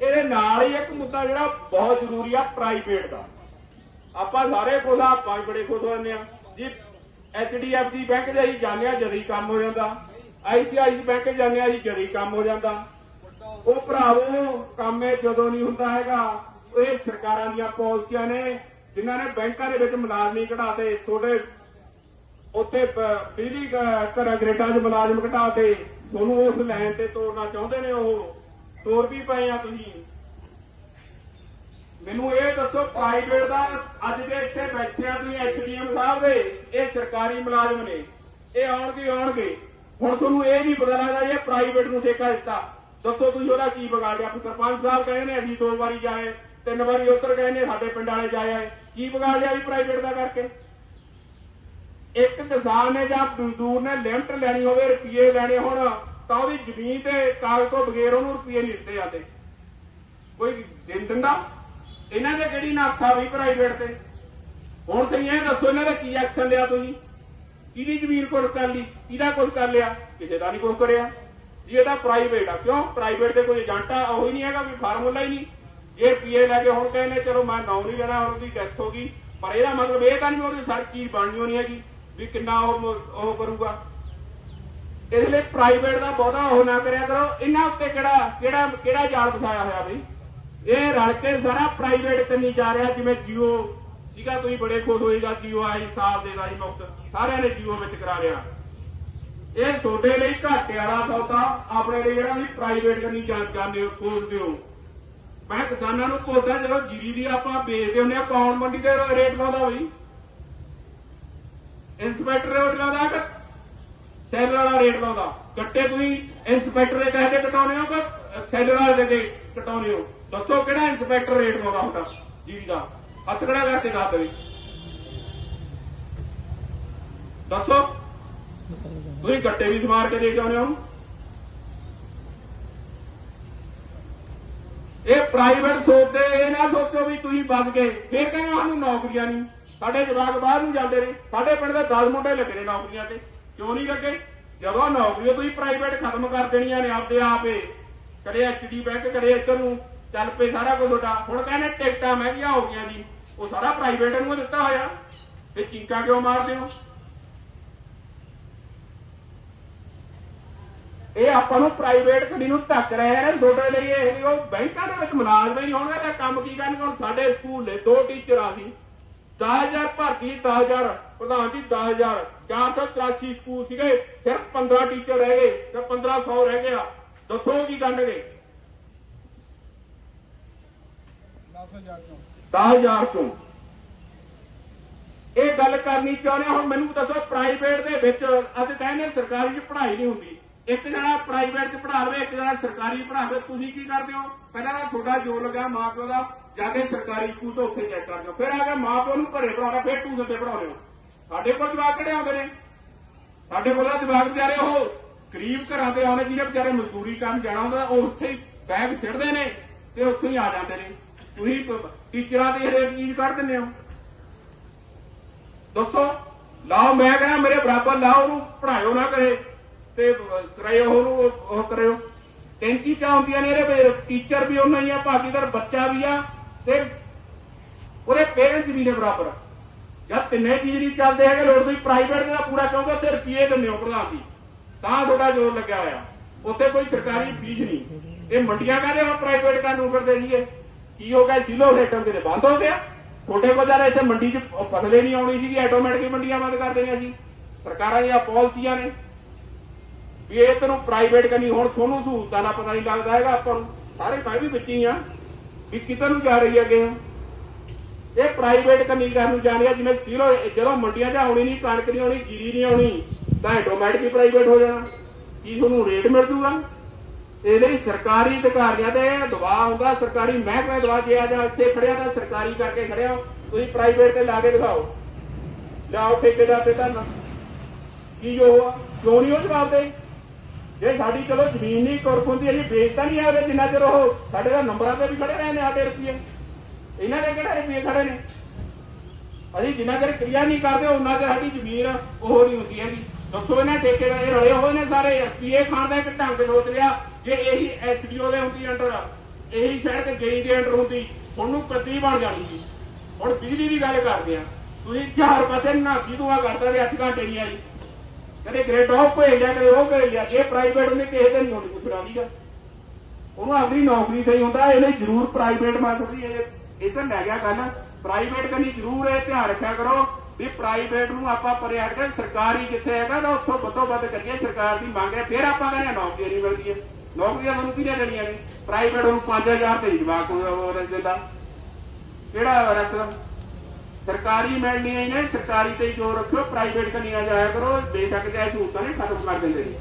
ਇਹਦੇ ਨਾਲ ਹੀ ਇੱਕ ਮੁੱਦਾ ਜਿਹੜਾ ਬਹੁਤ ਜ਼ਰੂਰੀ ਆ ਪ੍ਰਾਈਵੇਟ ਦਾ। ਆਪਾਂ ਸਾਰੇ ਕੋਲ ਆਪਾਂ ਵੀ ਬੜੇ ਖੁਸ਼ ਹੁੰਦੇ ਆ। ਜੀ ਐਚਡੀਐਫਸੀ ਬੈਂਕ ਦੇ ਅਸੀਂ ਜਾਂਦੇ ਆ, ਜਦੀ ਕੰਮ ਹੋ ਜਾਂਦਾ। ਆਈਸੀਆਈਸੀ ਬੈਂਕ ਜਾਂਦੇ ਆ ਜੀ ਜਦੀ ਕੰਮ ਹੋ ਜਾਂਦਾ। ਉਹ ਭਰਾਵੋ, ਕੰਮ ਜਦੋਂ ਨਹੀਂ ਹੁੰਦਾ ਹੈਗਾ, ਇਹ ਸਰਕਾਰਾਂ ਦੀਆਂ ਪਾਲਿਸੀਆਂ ਨੇ, ਜਿਨ੍ਹਾਂ ਨੇ ਬੈਂਕਾਂ ਦੇ ਵਿੱਚ ਮੁਲਾਜ਼ਮੀ ਕਢਾਤੇ, ਤੁਹਾਡੇ ਉੱਥੇ ਬਿਜਲੀ ਘਰਾਂ ਘਰ ਗ੍ਰੇਟਾਂ 'ਚ ਮੁਲਾਜ਼ਮ ਘਟਾਤੇ ਤੁਹਾਨੂੰ ਉਸ ਲਾਈਨ ਤੇ ਤੋੜਨਾ ਚਾਹੁੰਦੇ ਨੇ ਉਹ। ਤੋੜ ਵੀ ਪਏ ਆ ਤੁਸੀਂ। ਮੈਨੂੰ ਇਹ ਦੱਸੋ ਪ੍ਰਾਈਵੇਟ ਦਾ ਅੱਜ ਦੇ ਇੱਥੇ ਬੈਠੇ ਆ ਤੁਸੀਂ ਐਸਡੀਐਮ ਸਾਹਿਬ ਦੇ, ਇਹ ਸਰਕਾਰੀ ਮੁਲਾਜ਼ਮ ਨੇ, ਇਹ ਆਉਣਗੇ ਆਉਣਗੇ। ਹੁਣ ਤੁਹਾਨੂੰ ਇਹ ਨਹੀਂ ਪਤਾ ਲੱਗਦਾ ਇਹ ਪ੍ਰਾਈਵੇਟ ਨੂੰ ਠੇਕਾ ਦਿੱਤਾ। ਦੱਸੋ ਤੁਸੀਂ ਉਹਦਾ ਕੀ ਵਿਗਾੜਿਆ ਸਰਪੰਚ ਸਾਹਿਬ ਕਹਿੰਦੇ ਨੇ ਅਸੀਂ ਦੋ ਵਾਰੀ ਜਾਏ, ਤਿੰਨ ਵਾਰੀ ਉੱਤਰ ਗਏ ਨੇ, ਸਾਡੇ ਪਿੰਡ ਵਾਲੇ ਜਾਏ ਆਏ। ਕੀ ਵਿਗਾੜ ਲਿਆ ਵੀ ਪ੍ਰਾਈਵੇਟ ਦਾ ਕਰਕੇ? ਇੱਕ ਕਿਸਾਨ ਨੇ ਜਾਂ ਮਜ਼ਦੂਰ ਨੇ ਲਿਮਟ ਲੈਣੀ ਹੋਵੇ ਰੁਪਏ ਲੈਣੇ ਹੋਣ ਤਾਂ ਉਹਦੀ ਜ਼ਮੀਨ ਤੇ ਕਾਗਜ਼ ਤੋਂ ਬਗੈਰ ਉਹਨੂੰ ਰੁਪਏ ਨਹੀਂ ਦਿੱਤੇ ਜਾਂਦੇ। ਕੋਈ ਦਿਨ ਦਿੰਦਾ। ਇਹਨਾਂ ਦੇ ਕਿਹੜੀ ਨਾਖਾ ਵੀ ਪ੍ਰਾਈਵੇਟ ਤੇ। ਹੁਣ ਤੁਸੀਂ ਇਹ ਦੱਸੋ, ਇਹਨਾਂ ਦਾ ਕੀ ਐਕਸ਼ਨ ਲਿਆ ਤੁਸੀਂ? ਕਿਹਦੀ ਜ਼ਮੀਨ ਕੋਲ ਕਰ ਲਈ? ਕਿਹਦਾ ਕੁਝ ਕਰ ਲਿਆ? ਕਿਸੇ ਦਾ ਨਹੀਂ ਕੁਝ ਕਰਿਆ। ਜੀ ਇਹਦਾ ਪ੍ਰਾਈਵੇਟ ਆ। ਕਿਉਂ? ਪ੍ਰਾਈਵੇਟ ਦੇ ਕੋਈ ਏਜੰਟ ਆ, ਉਹ ਹੀ ਨਹੀਂ ਹੈਗਾ, ਕੋਈ ਫਾਰਮੂਲਾ ਹੀ ਨਹੀਂ। ਇਹ ਪੀਏ ਲੈ ਕੇ ਹੁਣ ਕਹਿੰਦੇ, ਚਲੋ ਮੈਂ ਨੌਕਰੀ ਲੈਣਾ, ਹੁਣ ਉਹਦੀ ਡੈਥ ਹੋ ਗਈ। ਪਰ ਇਹਦਾ ਮਤਲਬ ਇਹ ਤਾਂ ਨਹੀਂ ਉਹਦੀ ਸਾਰੀ ਚੀਜ਼ ਬਣਨੀ ਹੋਣੀ ਹੈਗੀ, ਵੀ ਕਿੰਨਾ ਉਹ ਉਹ ਕਰੂਗਾ। ਇਸ ਲਈ ਪ੍ਰਾਈਵੇਟ ਦਾ ਬਹੁਤਾ ਉਹ ਨਾ ਕਰਿਆ ਕਰੋ। ਇਹਨਾਂ ਉੱਤੇ ਕਿਹੜਾ ਕਿਹੜਾ ਕਿਹੜਾ ਜਾਲ ਵਿਛਾਇਆ ਹੋਇਆ ਬਈ ਇਹ ਰਲ ਕੇ ਸਾਰਾ ਪ੍ਰਾਈਵੇਟ ਤੇ ਜਾ ਰਿਹਾ, ਜਿਵੇਂ ਜੀਓ। ਸੀਗਾ ਤੁਸੀਂ ਬੜੇ ਖੁਸ਼ ਹੋਏਗਾ, ਜੀਓ ਆਈ ਸਾਲ ਦੇ ਦਾ ਮੁਕਤ ਸਾਰਿਆਂ ਨੇ ਜੀਓ ਵਿੱਚ ਕਰਾ ਲਿਆ। ਇਹ ਤੁਹਾਡੇ ਲਈ ਘਾਟੇ ਵਾਲਾ ਸੌਦਾ ਆਪਣੇ ਲਈ ਜਿਹੜਾ ਵੀ ਪ੍ਰਾਈਵੇਟ ਕਰਨੀ ਜਾਂ ਜਾਂਦੇ ਹੋ ਸੋਚਦੇ ਹੋ। ਮੈਂ ਕਿਸਾਨਾਂ ਨੂੰ ਪੁੱਛਦਾ, ਜਦੋਂ ਜੀਰੀ ਦੀ ਆਪਾਂ ਵੇਚਦੇ ਹੁੰਦੇ ਆ ਕੌਣ ਮੰਡੀ ਦੇ ਰੇਟ ਲਾਉਂਦਾ ਬਈ ਇੰਸਪੈਕਟਰ ਰੇਟ ਲਾਉਂਦਾ ਕਿ ਸੈਲਰ ਵਾਲਾ ਰੇਟ ਲਾਉਂਦਾ। ਕੱਟੇ ਤੁਸੀਂ ਇੰਸਪੈਕਟਰ ਦੇ ਕਹੇ ਤੇ ਕਟਾਉਣੇ ਹੋ ਕਿ ਸੈਲਰ ਵਾਲੇ ਦੇ ਕਟਾਉਣੇ ਹੋ? ਦੱਸੋ ਕਿਹੜਾ ਇੰਸਪੈਕਟਰ ਰੇਟ ਲਾਉਂਦਾ ਹੁੰਦਾ ਜੀ ਦਾ? ਹੱਥ ਖੜਾ ਕਰਕੇ ਦੱਸ ਦੇ ਦੱਸੋ। ਤੁਸੀਂ ਕੱਟੇ ਵੀ ਸਮਾਰ ਕੇ ਦੇ ਕੇ ਆਉਂਦੇ ਹੋ ਇਹ ਪ੍ਰਾਈਵੇਟ ਸੋਚਦੇ, ਇਹ ਨਾ ਸੋਚੋ ਵੀ ਤੁਸੀਂ ਬਚ ਗਏ। ਫਿਰ ਕਹਿੰਦੇ ਸਾਨੂੰ ਨੌਕਰੀਆਂ ਨਹੀਂ। ਸਾਡੇ ਜਵਾਕ ਬਾਹਰ ਨੂੰ ਜਾਂਦੇ ਨੇ। ਸਾਡੇ ਪਿੰਡ ਦੇ 10 ਮੁੰਡੇ ਲੱਗੇ ਨੇ ਨੌਕਰੀਆਂ ਤੇ। ਕਿਉਂ ਨਹੀਂ ਲੱਗੇ? ਜਦੋਂ ਨੌਕਰੀਆਂ ਤੁਸੀਂ ਪ੍ਰਾਈਵੇਟ ਖਤਮ ਕਰ ਦੇਣੀਆਂ ਨੇ ਆਪਦੇ ਆਪੇ ਕਦੇ ਐਚਡੀ ਬੈਂਕ, ਕਦੇ ਇੱਧਰ ਨੂੰ। ਚੱਲ ਪਏ ਸਾਰਾ ਕੁਝ ਤੁਹਾਡਾ। ਹੁਣ ਕਹਿੰਦੇ ਟਿਕਟਾਂ ਮਹਿੰਗੀਆਂ ਹੋ ਗਈਆਂ ਜੀ। ਉਹ ਸਾਰਾ ਪ੍ਰਾਈਵੇਟ ਨੂੰ ਦਿੱਤਾ ਹੋਇਆ। ਇਹ ਚੀਕਾਂ ਕਿਉਂ ਮਾਰਦੇ ਹੋ? ਇਹ ਆਪਾਂ ਨੂੰ ਪ੍ਰਾਈਵੇਟ ਕੜੀ ਨੂੰ ਧੱਕ ਰਹੇ ਨੇ ਤੁਹਾਡੇ ਲਈ। ਇਹ ਉਹ ਬੈਂਕਾਂ ਦੇ ਵਿੱਚ ਮੁਲਾਜ਼ਮ ਹੀ ਹੋਣਗੇ ਤਾਂ ਕੰਮ ਕੀ ਕਰਨਗੇ? ਹੁਣ ਸਾਡੇ ਸਕੂਲ ਨੇ ਦੋ ਟੀਚਰਾਂ ਸੀ 10000 ਭਰਤੀ 10000 ਪ੍ਰਧਾਨ ਜੀ 10000 483 ਸਕੂਲ ਸੀਗੇ ਸਿਰਫ 15 ਟੀਚਰ ਰਹਿ ਗਏ ਤੇ 1500 ਰਹਿ ਗਿਆ। ਦੱਸੋ ਕੀ ਕਰਨਗੇ 10000 ਤੋਂ ਇਹ ਗੱਲ ਕਰਨੀ ਚਾਹੁੰਦੇ ਹਾਂ, ਹੁਣ ਮੈਨੂੰ ਦੱਸੋ ਪ੍ਰਾਈਵੇਟ ਦੇ ਵਿੱਚ ਅਸੀਂ ਕਹਿੰਦੇ ਸਰਕਾਰੀ 'ਚ ਪੜ੍ਹਾਈ ਨਹੀਂ ਹੁੰਦੀ। ਇੱਕ ਜਣਾ ਪ੍ਰਾਈਵੇਟ 'ਚ ਪੜ੍ਹਾ ਲਵੇ ਇੱਕ ਜਣਾ ਸਰਕਾਰੀ ਪੜ੍ਹਾਵੇ ਤੁਸੀਂ ਕੀ ਕਰਦੇ ਹੋ? ਪਹਿਲਾਂ ਤਾਂ ਤੁਹਾਡਾ ਜੋਰ ਲੱਗਾ ਮਾਂ ਪਿਓ ਦਾ। ਜਾ ਸਰਕਾਰੀ ਸਕੂਲ ਤੋਂ ਉੱਥੇ ਚੈੱਕ ਕਰ ਦਿਓ ਫਿਰ ਆ ਕੇ ਮਾਂ ਪਿਓ ਨੂੰ ਘਰੇ ਪੜਾਉਣਾ ਫਿਰ ਟੂਸ਼ਨ ਤੇ ਪੜਾਉਂਦੇ ਹੋ। ਸਾਡੇ ਕੋਲ ਜਵਾਕ ਕਿਹੜੇ ਆਉਂਦੇ ਨੇ? ਸਾਡੇ ਕੋਲ ਜਵਾਕ ਵਿਚਾਰੇ ਉਹ ਗਰੀਬ ਘਰਾਂ ਦੇ ਆਉਂਦੇ ਜਿਹਨੇ ਵਿਚਾਰੇ ਮਜ਼ਦੂਰੀ ਕਰਨ ਜਾਣਾ ਹੁੰਦਾ, ਉਹ ਉੱਥੇ ਹੀ ਬੈਗ ਸਿੱਟਦੇ ਨੇ ਤੇ ਉੱਥੇ ਹੀ ਆ ਜਾਂਦੇ ਨੇ। ਤੁਸੀਂ ਟੀਚਰਾਂ ਦੀ ਹਰੇਕ ਚੀਜ਼ ਕੱਢ ਦਿੰਦੇ ਹੋ। ਦੱਸੋ, ਲਾਓ, ਮੈਂ ਕਹਿੰਦਾ ਮੇਰੇ ਬਰਾਬਰ ਲਾਓ, ਉਹਨੂੰ ਪੜਾਇਓ ਨਾ ਕਰੇ ਤੇ ਕਰਾਇਓ, ਉਹਨੂੰ ਉਹ- ਕਰਿਓ। ਟੈਂਕੀ ਚਾ ਹੁੰਦੀਆਂ ਨੇ ਇਹਦੇ ਟੀਚਰ ਵੀ ਉਹਨਾਂ ਹੀ ਆ, ਭਾਗੀਦਾਰ ਬੱਚਾ ਵੀ ਆ। ਤੇ ਉਹਦੇ ਪੇਰੈਂਟਸ ਵੀ ਨੇ ਬਰਾਬਰ। ਜਦ ਤਿੰਨੇ ਚੀਜ਼ ਨਹੀਂ ਚੱਲਦੇ ਹੈਗੇ, ਲੋੜ ਤੁਸੀਂ ਪ੍ਰਾਈਵੇਟ ਦਾ ਪੂਰਾ ਕਹੋਗੇ ਤੇ ਰੁਪਏ ਦਿੰਦੇ ਹੋ ਪ੍ਰਧਾਨ ਜੀ। ਤਾਂ ਤੁਹਾਡਾ ਜ਼ੋਰ ਲੱਗਿਆ ਹੋਇਆ। ਉੱਥੇ ਕੋਈ ਸਰਕਾਰੀ ਫੀਸ ਨਹੀਂ। ਇਹ ਮੰਡੀਆਂ ਕਹਿੰਦੇ ਹੁਣ ਪ੍ਰਾਈਵੇਟ ਕਾਨੂੰਨ ਕਰਦੇ ਜੀਏ ਕੀ ਹੋ ਗਿਆ? ਜ਼ਿਲ੍ਹੋ ਰੇਟਾਂ ਦੇ ਬੰਦ ਹੋ ਗਿਆ। ਛੋਟੇ ਬਾਜ਼ਾਰ ਇੱਥੇ ਮੰਡੀ 'ਚ ਫਸਲੇ ਨਹੀਂ ਆਉਣੀ ਸੀਗੀ ਆਟੋਮੈਟਿਕ ਮੰਡੀਆਂ ਬੰਦ ਕਰ ਦੇਣੀਆਂ ਸੀ। ਸਰਕਾਰਾਂ ਦੀਆਂ ਪਾਲਿਸੀਆਂ ਨੇ। ਵੀ ਇਹ ਤੈਨੂੰ ਪ੍ਰਾਈਵੇਟ ਕਰਨੀ, ਹੁਣ ਤੁਹਾਨੂੰ ਸਹੂਲਤਾਂ ਦਾ ਪਤਾ ਨਹੀਂ ਲੱਗਦਾ ਹੈਗਾ ਆਪਾਂ ਨੂੰ। ਸਾਰੇ ਮੈਂ ਵੀ ਵਿੱਚ ਹੀ ਆ। ਵੀ ਕਿੱਧਰ ਨੂੰ ਜਾ ਰਹੀ ਹੈ? ਅੱਗੇ ਇਹ ਪ੍ਰਾਈਵੇਟ ਕਰਨੀ ਕਰਨ ਨੂੰ ਜਾਣਿਆ ਜਿਵੇਂ ਸੀਲੋ, ਜਦੋਂ ਮੰਡੀਆਂ 'ਚ ਆਉਣੀ ਨਹੀਂ, ਕਣਕ ਨਹੀਂ ਆਉਣੀ, ਜੀਰੀ ਨਹੀਂ ਆਉਣੀ, ਤਾਂ ਆਟੋਮੈਟਿਕ ਪ੍ਰਾਈਵੇਟ ਹੋ ਜਾਣਾ। ਕੀ ਤੁਹਾਨੂੰ ਰੇਟ ਮਿਲ ਜੂਗਾ? ਇਹ ਲਈ ਸਰਕਾਰੀ ਅਧਿਕਾਰੀਆਂ ਤੇ ਦਬਾਅ ਹੁੰਦਾ ਸਰਕਾਰੀ ਮਹਿਕਮੇ ਦਬਾਅ, ਜੇ ਅੱਜ ਇੱਥੇ ਖੜਿਆ ਤਾਂ ਸਰਕਾਰੀ ਕਰਕੇ ਖੜਿਆ, ਤੁਸੀਂ ਪ੍ਰਾਈਵੇਟ ਤੇ ਲਾ ਕੇ ਦਿਖਾਓ। ਲਿਆਓ ਠੇਕੇਦਾਰ ਤੇ ਧਰਨਾ ਕੀ ਜੋ ਹੋਆ? ਕਿਉਂ ਨਹੀਂ ਉਹ ਜਵਾਬ ਦੇ? ਜੇ ਸਾਡੀ ਚਲੋ ਜ਼ਮੀਨ ਨਹੀਂ ਕੁਰਕ ਹੁੰਦੀ ਅਸੀਂ ਵੇਚਤਾ ਨਹੀਂ ਆਵੇ ਜਿੰਨਾ ਚਿਰ ਉਹ ਸਾਡੇ ਦਾ ਨੰਬਰਾਂ ਤੇ ਵੀ ਖੜੇ ਰਹੇ ਨੇ ਸਾਡੇ ਰੁਪਏ ਇਹਨਾਂ ਦੇ ਕਿਹੜੇ ਰੁਪਏ ਖੜੇ ਨੇ? ਅਸੀਂ ਜਿੰਨਾ ਚਿਰ ਕਿਰਿਆ ਨਹੀਂ ਕਰਦੇ ਉਹਨਾਂ ਚਿਰ ਸਾਡੀ ਜ਼ਮੀਨ ਉਹ ਨਹੀਂ ਹੁੰਦੀ ਹੈਗੀ। ਦੱਸੋ ਇਹਨਾਂ ਠੇਕੇਦਾਰ, ਇਹ ਰਲੇ ਹੋਏ ਨੇ ਸਾਰੇ। ਰੁਪਏ ਖਾਨ ਦਾ ਇੱਕ ਢੰਗ ਸੋਚ ਲਿਆ ਜੇ ਇਹੀ ਐਸਡੀਓ ਦੇ ਹੁੰਦੀ ਅੰਡਰ ਇਹੀ ਸੜਕ ਗਈ ਦੇ ਅੰਡਰ ਹੁੰਦੀ, ਹੁਣ ਨੂੰ ਕੱਦੀ ਬਣ ਜਾਣੀ ਸੀ। ਹੁਣ ਬਿਜਲੀ ਦੀ ਗੱਲ ਕਰਦੇ ਆ। ਤੁਸੀਂ ਚਾਰ ਪਾਸੇ ਨਾ ਧੂਆ ਕਰਦਾ ਤੇ 8 ਘੰਟੇ ਨਹੀਂ ਆਈ। ਕਦੇ ਗ੍ਰੇਡ ਆਫ ਭੇਜਿਆ ਕਦੇ ਉਹ ਭੇਜਿਆ ਇਹ ਪ੍ਰਾਈਵੇਟ ਨੇ ਕਿਸੇ ਦੇ ਨਹੀਂ ਪੁੱਛਣਾ ਨਹੀਂਗਾ ਉਹਨੂੰ ਆਪਣੀ ਨੌਕਰੀ ਤੇ ਹੁੰਦਾ, ਇਹਨੇ ਜ਼ਰੂਰ ਪ੍ਰਾਈਵੇਟ ਮਾਸਟਰੀ ਇਹ ਇਹ ਤਾਂ ਲੈ ਗਿਆ ਗੱਲ। ਪ੍ਰਾਈਵੇਟ ਕਰਨੀ ਜ਼ਰੂਰ ਇਹ ਧਿਆਨ ਰੱਖਿਆ ਕਰੋ ਵੀ ਪ੍ਰਾਈਵੇਟ ਨੂੰ ਆਪਾਂ ਪਰਿਆੜ ਕੇ ਸਰਕਾਰੀ ਜਿੱਥੇ ਹੈਗਾ ਨਾ ਉੱਥੋਂ ਵੱਧੋ ਵੱਧ ਕਰੀਏ, ਸਰਕਾਰ ਦੀ ਮੰਗ ਹੈ, ਫਿਰ ਆਪਾਂ ਕਹਿੰਦੇ ਹਾਂ ਨੌਕਰੀ ਨਹੀਂ ਮਿਲਦੀ ਹੈ। ਨੌਕਰੀਆਂ ਤੁਹਾਨੂੰ ਕਿਹਨੇ ਦੇਣੀਆਂ ਨੇ ਪ੍ਰਾਈਵੇਟ ਨੂੰ 5000 ਤੇ ਜਵਾਕ ਉਹ ਦਿੰਦਾ ਕਿਹੜਾ ਰੱਖਦਾ ਸਰਕਾਰੀ ਮਿਲਣੀਆਂ ਹੀ ਨੇ, ਸਰਕਾਰੀ ਤੇ ਜ਼ੋਰ ਰੱਖਿਓ ਪ੍ਰਾਈਵੇਟ ਕੰਨੀਆਂ ਜਾਇਆ ਕਰੋ, ਬੇਸ਼ੱਕ ਚਾਹੇ ਸਹੂਲਤਾਂ ਨੇ ਖਤਮ ਕਰ ਦਿੰਦੇ ਨੇ।